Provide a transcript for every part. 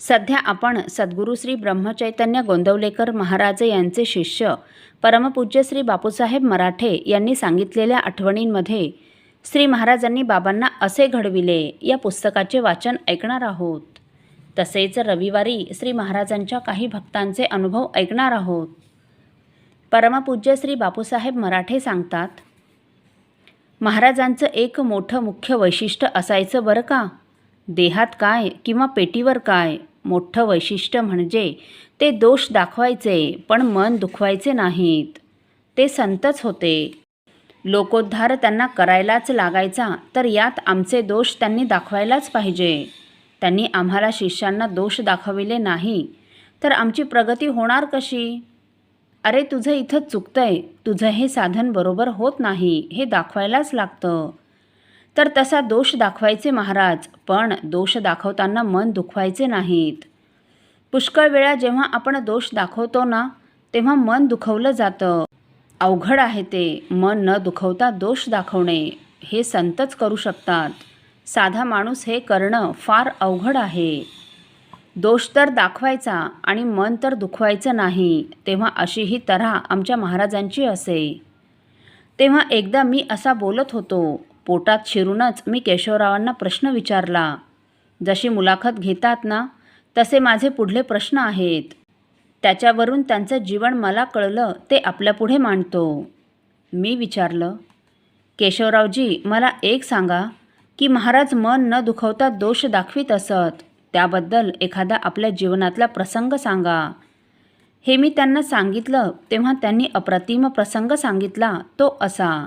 सध्या आपण सद्गुरू श्री ब्रह्मचैतन्य गोंदवलेकर महाराज यांचे शिष्य. परमपूज्य श्री बापूसाहेब मराठे यांनी सांगितलेल्या आठवणींमध्ये श्री महाराजांनी बाबांना असे घडविले या पुस्तकाचे वाचन ऐकणार आहोत. तसेच रविवारी श्री महाराजांच्या काही भक्तांचे अनुभव ऐकणार आहोत. परमपूज्य श्री बापूसाहेब मराठे सांगतात महाराजांचं एक मोठं मुख्य वैशिष्ट्य असायचं बरं का? देहात काय किंवा पेटीवर काय? मोठं वैशिष्ट्य म्हणजे ते दोष दाखवायचे पण मन दुखवायचे नाहीत. ते संतच होते. लोकोद्धार त्यांना करायलाच लागायचा तर यात आमचे दोष त्यांनी दाखवायलाच पाहिजे. त्यांनी आम्हाला शिष्यांना दोष दाखविले नाही तर आमची प्रगती होणार कशी? अरे तुझं इथं चुकतंय. तुझं हे साधन बरोबर होत नाही हे दाखवायलाच लागतं. तर तसा दोष दाखवायचे महाराज पण दोष दाखवताना मन दुखवायचे नाहीत. पुष्कळ वेळा जेव्हा आपण दोष दाखवतो ना तेव्हा मन दुखवलं जातं. अवघड आहे ते मन न दुखवता दोष दाखवणे हे संतच करू शकतात. साधा माणूस हे करणं फार अवघड आहे. दोष तर दाखवायचा आणि मन तर दुखवायचं नाही तेव्हा अशी ही तऱ्हा आमच्या महाराजांची असे. तेव्हा एकदा मी असा बोलत होतो पोटात शिरूनच मी केशवरावांना प्रश्न विचारला. जशी मुलाखत घेतात ना तसे माझे पुढले प्रश्न आहेत. त्याच्यावरून त्यांचं जीवन मला कळलं ते आपल्यापुढे मांडतो. मी विचारलं केशवरावजी मला एक सांगा की महाराज मन न दुखवता दोष दाखवीत असत त्याबद्दल एखादा आपल्या जीवनातला प्रसंग सांगा. हे मी त्यांना सांगितलं तेव्हा त्यांनी अप्रतिम प्रसंग सांगितला तो असा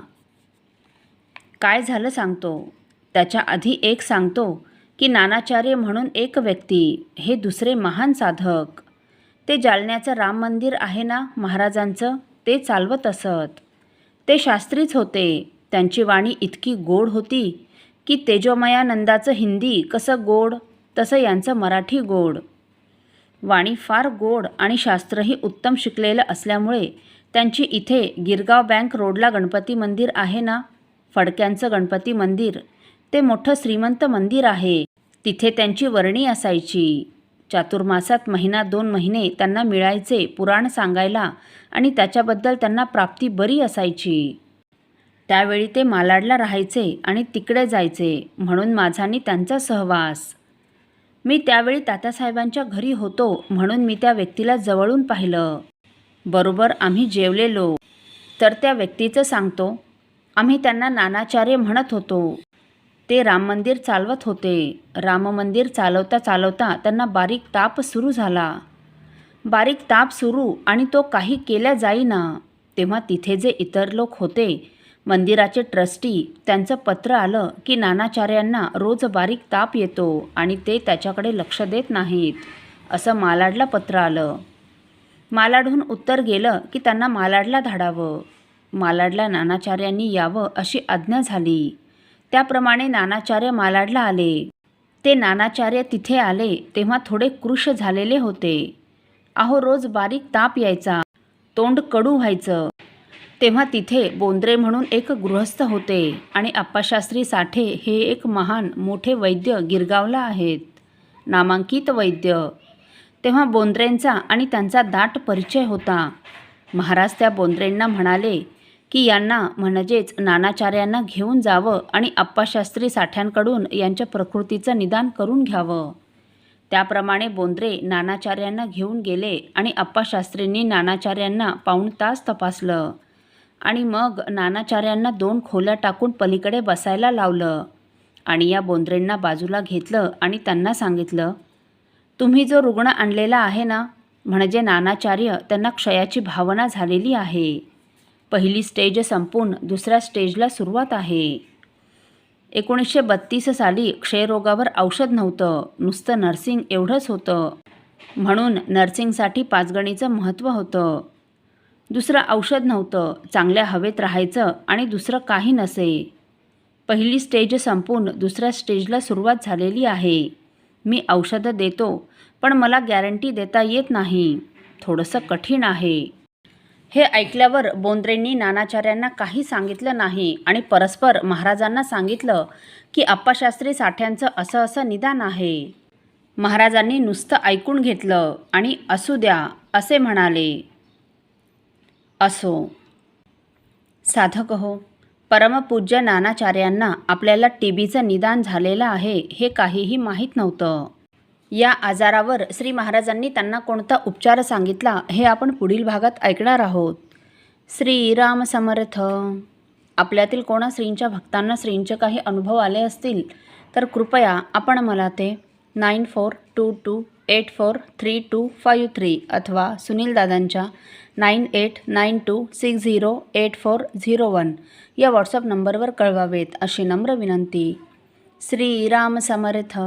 काय झालं सांगतो. त्याच्या आधी एक सांगतो की नानाचार्य म्हणून एक व्यक्ती हे दुसरे महान साधक. ते जालन्याचं राम मंदिर आहे ना महाराजांचं? ते चालवत असत. ते शास्त्रीच होते. त्यांची वाणी इतकी गोड होती की तेजोमयानंदाचं हिंदी कसं गोड तसं यांचं मराठी गोड. वाणी फार गोड आणि शास्त्रही उत्तम शिकलेलं असल्यामुळे त्यांची इथे गिरगाव बँक रोडला गणपती मंदिर आहे ना? फडक्यांचं गणपती मंदिर. ते मोठं श्रीमंत मंदिर आहे. तिथे त्यांची वर्णी असायची. चातुर्मासात महिना दोन महिने त्यांना मिळायचे पुराण सांगायला आणि त्याच्याबद्दल त्यांना प्राप्ती बरी असायची. त्यावेळी ते मालाडला राहायचे आणि तिकडे जायचे म्हणून माझानी त्यांचा सहवास. मी त्यावेळी तात्यासाहेबांच्या घरी होतो म्हणून मी त्या व्यक्तीला जवळून पाहिलं. बरोबर आम्ही जेवलेलो. तर त्या व्यक्तीचं सांगतो आम्ही त्यांना नानाचार्य म्हणत होतो. ते राम मंदिर चालवत होते. राम मंदिर चालवता चालवता त्यांना बारीक ताप सुरू झाला. बारीक ताप सुरू आणि तो काही केल्या जाईना. तेव्हा तिथे जे इतर लोक होते मंदिराचे ट्रस्टी त्यांचं पत्र आलं की नानाचार्यांना रोज बारीक ताप येतो आणि ते त्याच्याकडे लक्ष देत नाहीत असं मालाडला पत्र आलं. मालाडहून उत्तर गेलं की त्यांना मालाडला धाडावं. मालाडला नानाचार्यांनी यावं अशी आज्ञा झाली. त्याप्रमाणे नानाचार्य मालाडला आले. ते नानाचार्य तिथे आले तेव्हा थोडे कृश झालेले होते. अहो रोज बारीक ताप यायचा. तोंड कडू व्हायचं. तेव्हा तिथे बोंद्रे म्हणून एक गृहस्थ होते आणि आप्पाशास्त्री साठे हे एक महान मोठे वैद्य गिरगावला आहेत. नामांकित वैद्य. तेव्हा बोंद्रेंचा आणि त्यांचा दाट परिचय होता. महाराज त्या बोंद्रेंना म्हणाले की यांना म्हणजेच नानाचार्यांना घेऊन जावं आणि आप्पाशास्त्री साठ्यांकडून यांच्या प्रकृतीचं निदान करून घ्यावं. त्याप्रमाणे बोंद्रे नानाचार्यांना घेऊन गेले आणि आप्पाशास्त्रींनी नानाचार्यांना पाऊण तास तपासलं. आणि मग नानाचार्यांना दोन खोल्या टाकून पलीकडे बसायला लावलं. आणि या बोंद्रेंना बाजूला घेतलं आणि त्यांना सांगितलं तुम्ही जो रुग्ण आणलेला आहे ना म्हणजे नानाचार्य त्यांना क्षयाची भावना झालेली आहे. पहिली स्टेज संपून दुसऱ्या स्टेजला सुरुवात आहे. एकोणीसशे बत्तीस साली क्षयरोगावर औषध नव्हतं नुसतं नर्सिंग एवढंच होतं. म्हणून नर्सिंगसाठी पाचगणीचं महत्त्व होतं. दुसरं औषध नव्हतं चांगल्या हवेत राहायचं आणि दुसरं काही नसे. पहिली स्टेज संपून दुसऱ्या स्टेजला सुरुवात झालेली आहे. मी औषधं देतो पण मला गॅरंटी देता येत नाही. थोडंसं कठीण आहे. हे ऐकल्यावर बोंद्रेंनी नानाचार्यांना काही सांगितलं नाही आणि परस्पर महाराजांना सांगितलं की आप्पाशास्त्री साठ्यांचं असं असं निदान आहे. महाराजांनी नुसतं ऐकून घेतलं आणि असू द्या असे म्हणाले. असो. साधक हो परमपूज्य नानाचार्यांना आपल्याला टी बीचं निदान झालेलं आहे हे काहीही माहीत नव्हतं. या आजारावर श्री महाराजांनी त्यांना कोणता उपचार सांगितला हे आपण पुढील भागात ऐकणार आहोत. श्रीराम समर्थ. आपल्यातील कोणा श्रींच्या भक्तांना श्रींचे काही अनुभव आले असतील तर कृपया आपण मला ते nine four two two eight four three two five three अथवा सुनील दादांच्या nine eight nine two six zero eight four zero one या व्हॉट्सअप नंबरवर कळवावेत अशी नम्र विनंती. श्रीराम समर्थ.